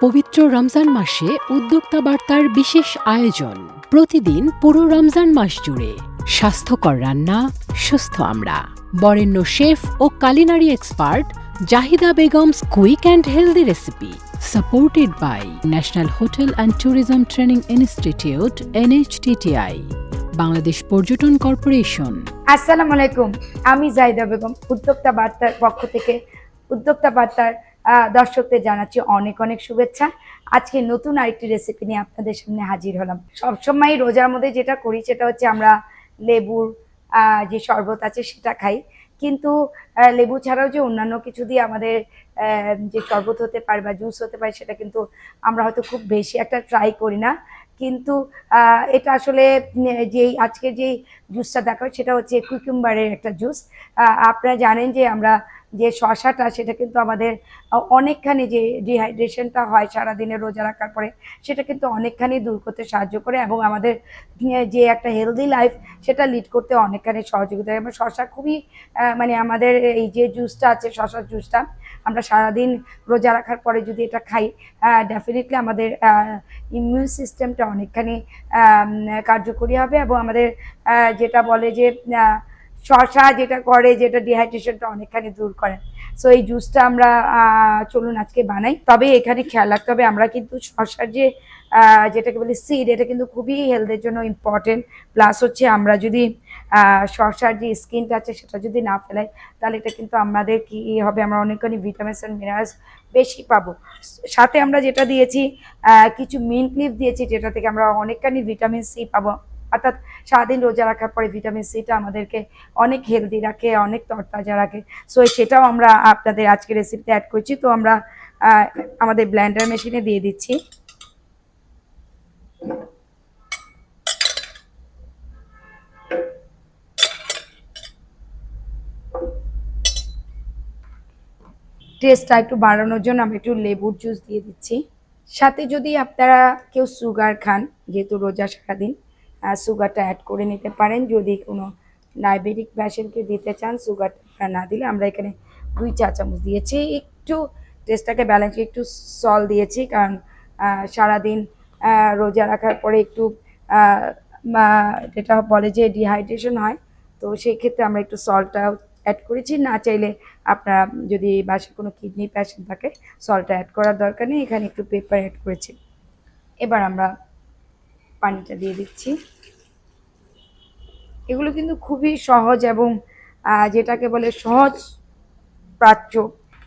পবিত্র রমজান মাসে উদ্যোক্তা বার্তার বিশেষ আয়োজন। প্রতিদিন পুরো রমজান মাস জুড়ে স্বাস্থ্যকর রান্না, সুস্থ আমরা। বরেণ্য chef O culinary expert Zahida Begum's quick and healthy recipe supported by national hotel and tourism training institute NHTTI Bangladesh Parjatan corporation. আসসালামু আলাইকুম। আমি জাহিদা বেগম, উদ্যোক্তা বার্তার পক্ষ থেকে। উদ্যোক্তা বার্তার দর্শকদের জানাচ্ছি অনেক অনেক শুভেচ্ছা। আজকে নতুন আরেকটি রেসিপি নিয়ে আপনাদের সামনে হাজির হলাম। সবসময় রোজার মধ্যে যেটা করি সেটা হচ্ছে আমরা লেবুর যে শরবত আছে সেটা খাই। কিন্তু লেবু ছাড়াও যে অন্যান্য কিছু দিয়ে আমাদের যে শরবত হতে পারে বা জুস হতে পারে সেটা কিন্তু আমরা হয়তো খুব বেশি একটা ট্রাই করি না। কিন্তু এটা আসলে যেই আজকে যেই জুসটা দেখা হয় সেটা হচ্ছে কুকুম্বারের একটা জুস। আপনারা জানেন যে আমরা যে শশাটা সেটা কিন্তু আমাদের অনেকখানি যে ডিহাইড্রেশনটা হয় সারাদিনে রোজা রাখার পরে, সেটা কিন্তু অনেকখানি দূর করতে সাহায্য করে এবং আমাদের যে একটা হেলদি লাইফ সেটা লিড করতে অনেকখানি সহযোগিতা এবং শশা খুবই মানে আমাদের এই যে জুসটা আছে শশার জুসটা, আমরা সারাদিন রোজা রাখার পরে যদি এটা খাই ডেফিনেটলি আমাদের ইমিউন সিস্টেমটা অনেকখানি কার্যকরী হবে এবং আমাদের যেটা বলে যে শশা যেটা করে যেটা ডিহাইড্রেশনটা অনেকখানি দূর করে। সো এই জুসটা আমরা চলুন আজকে বানাই। তবে এখানে খেয়াল রাখতে হবে, আমরা কিন্তু শশার যে যেটাকে বলি সিড এটা কিন্তু খুবই হেলথের জন্য ইম্পর্টেন্ট প্লাস হচ্ছে আমরা যদি শশার যে স্কিনটা আছে, সেটা যদি না ফেলাই, তাহলে এটা কিন্তু আমাদের কি হবে, আমরা অনেকখানি ভিটামিনস অ্যান্ড মিনারেলস বেশি পাবো। সাথে আমরা যেটা দিয়েছি কিছু মিন্ট লিভ দিয়েছি, যেটা থেকে আমরা অনেকখানি ভিটামিন সি পাবো। অর্থাৎ সারাদিন রোজা রাখার পরে ভিটামিন সিটা আমাদেরকে অনেক হেলদি রাখে, অনেক তরতাজা রাখে। সো সেটাও আমরা আপনাদের আজকে রেসিপিতে অ্যাড করছি। তো আমরা আমাদের ব্ল্যান্ডার মেশিনে দিয়ে দিচ্ছি। টেস্টটা একটু বাড়ানোর জন্য আমি একটু লেবুর জুস দিয়ে দিচ্ছি। সাথে যদি আপনারা কেউ সুগার খান, যেহেতু রোজা সারাদিন সুগারটা অ্যাড করে নিতে পারেন। যদি কোনো ডায়াবেটিক পেশেন্টকে দিতে চান সুগারটা না দিলে আমরা এখানে দুই চা চামচ দিয়েছি। একটু টেস্টটাকে ব্যালেন্স একটু সল দিয়েছি, কারণ সারাদিন রোজা রাখার পরে একটু যেটা বলে যে ডিহাইড্রেশন হয়, তো সেই ক্ষেত্রে আমরা একটু সল্টটা অ্যাড করেছি। না চাইলে আপনারা যদি বাসায় কোনো কিডনি পেশেন্ট থাকে সল্টটা অ্যাড করার দরকার নেই। এখানে একটু পেপার অ্যাড করেছি। এবার আমরা পানিটা দিয়ে দিচ্ছি। এগুলো কিন্তু খুবই সহজ এবং যেটাকে বলে সহজ প্রাচ্য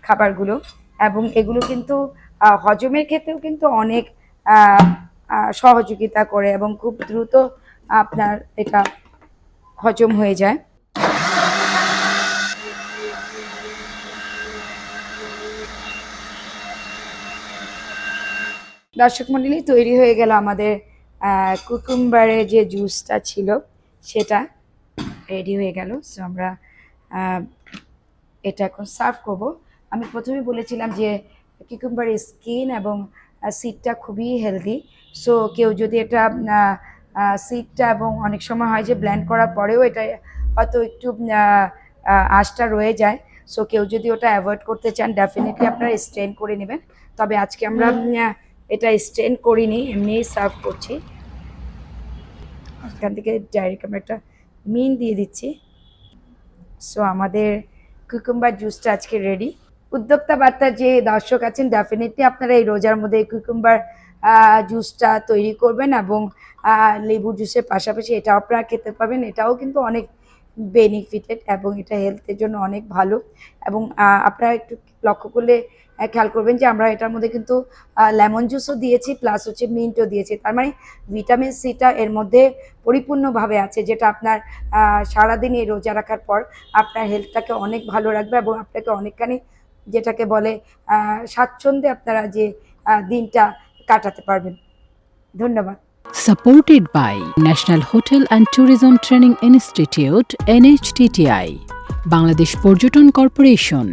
খাবারগুলো এবং এগুলো কিন্তু হজমের ক্ষেত্রেও কিন্তু অনেক সহযোগিতা করে এবং খুব দ্রুত আপনার এটা হজম হয়ে যায়। দর্শক মন্ডলী, তৈরি হয়ে গেল আমাদের কুকুম্বারের যে জুসটা ছিল সেটা রেডি হয়ে গেল। সো আমরা এটা এখন সার্ভ করব। আমি প্রথমে বলেছিলাম যে কিকুম্বারের স্কিন এবং সিডটা খুবই হেলদি সো কেউ যদি এটা সিডটা এবং অনেক সময় হয় যে ব্ল্যান্ড করার পরেও এটা হয়তো একটু আঁশটা রয়ে যায়। সো কেউ যদি ওটা অ্যাভয়েড করতে চান ডেফিনেটলি আপনারা স্ট্রেন করে নেবেন। তবে আজকে আমরা এটা স্ট্রেন করিনি এমনি সার্ভ করছি। এখান থেকে ডাইরেক্ট আমরা একটা মিন দিয়ে দিচ্ছি। সো আমাদের কুকুম্বার জুসটা আজকে রেডি উদ্যোক্তা বার্তা যে দর্শক আছেন ডেফিনেটলি আপনারা এই রোজার মধ্যে কুকুম্বার জুসটা তৈরি করবেন এবং লেবু জুসের পাশাপাশি এটাও আপনারা খেতে পাবেন এটাও কিন্তু অনেক বেনিফিটেড এবং এটা হেলথের জন্য অনেক ভালো। এবং আপনারা একটু লক্ষ্য করলে খেয়াল করবেন যে আমরা এটার মধ্যে কিন্তু লেমন জুসও দিয়েছি প্লাস হচ্ছে মিন্টও দিয়েছি। তার মানে ভিটামিন সিটা এর মধ্যে পরিপূর্ণভাবে আছে, যেটা আপনার সারাদিন এই রোজা রাখার পর আপনার হেলথটাকে অনেক ভালো রাখবে এবং আপনাকে অনেকখানি যেটাকে বলে স্বাচ্ছন্দ্যে আপনারা যে দিনটা কাটাতে পারবেন। ধন্যবাদ। supported by National Hotel and Tourism Training Institute NHTTI Bangladesh পর্যটন কর্পোরেশন